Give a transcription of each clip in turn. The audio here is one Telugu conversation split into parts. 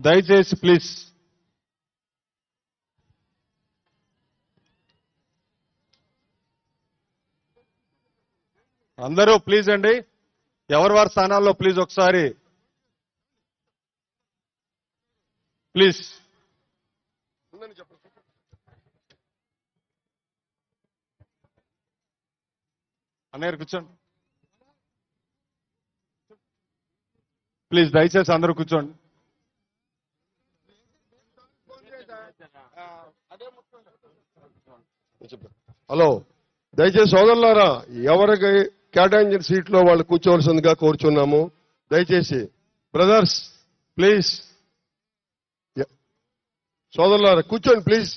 దయచేసి ప్లీజ్. అందరూ ప్లీజ్ అండి. ఎవరి వారి స్థానాల్లో ప్లీజ్ ఒకసారి. ప్లీజ్. అన్నయ్య కూర్చోండి. ప్లీజ్ దయచేసి అందరూ కూర్చోండి. హలో దయచేసి సోదరులారా ఎవరికి కేటాయించిన సీట్లో వాళ్ళు కూర్చోవలసిందిగా కోరుచున్నాము. దయచేసి బ్రదర్స్ ప్లీజ్. సోదరులారా కూర్చోండి ప్లీజ్.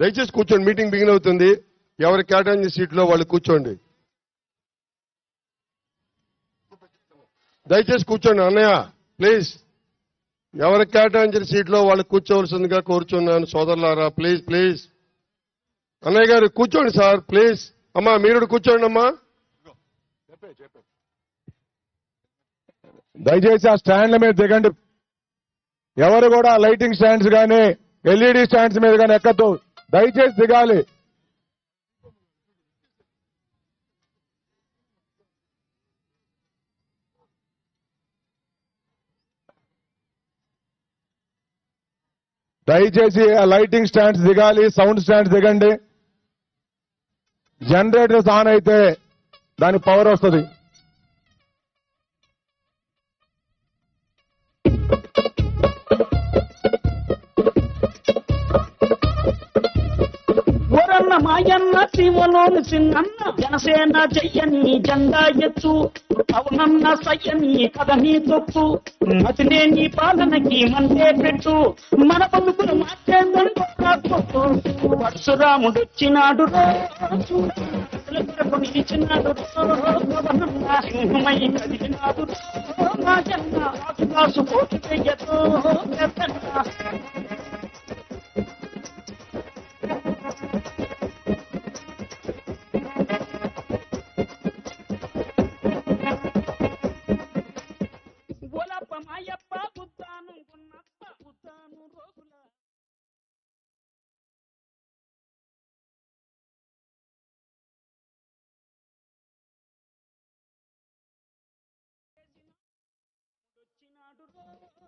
దయచేసి కూర్చోండి మీటింగ్ బిగిన్ అవుతుంది. ఎవరికి కేటాయించిన సీట్లో వాళ్ళు కూర్చోండి. దయచేసి కూర్చోండి అన్నయ్య ప్లీజ్. ఎవరికి కేటాయించిన సీట్లో వాళ్ళు కూర్చోవలసిందిగా కోరుచున్నాను సోదరులారా ప్లీజ్ ప్లీజ్ అన్నయ్య గారు కూర్చోండి సార్ ప్లీజ్ అమ్మా మీరు కూర్చోండి అమ్మా. దయచేసి ఆ స్టాండ్ల మీద దిగండి. ఎవరు కూడా లైటింగ్ స్టాండ్స్ కానీ ఎల్ఈడి స్టాండ్స్ మీద కానీ ఎక్కద్దు. దయచేసి దిగాలి. దయచేసి ఆ లైటింగ్ స్టాండ్స్ దిగాలి సౌండ్ స్టాండ్స్ దిగండి. జనరేటర్స్ ఆన్ అయితే దాని పవర్ వస్తుంది. శివలోని చిన్నన్న జనసేన చెయ్యని జెండా ఎత్తు అవునన్న సయ్యని కథని తొక్కు మతిలేని పాలనకి మందే పెట్టు మన పలుకులు మార్చేందుకు పరశురాముడు వచ్చినాడు కొరకు నిలిచినాడు పవనన్న సింహమై కదిలినాడు నా మా జన్న ఆసుకాసు కోటి చెయ్యతో బుద్ధాను వచ్చినాడు రో.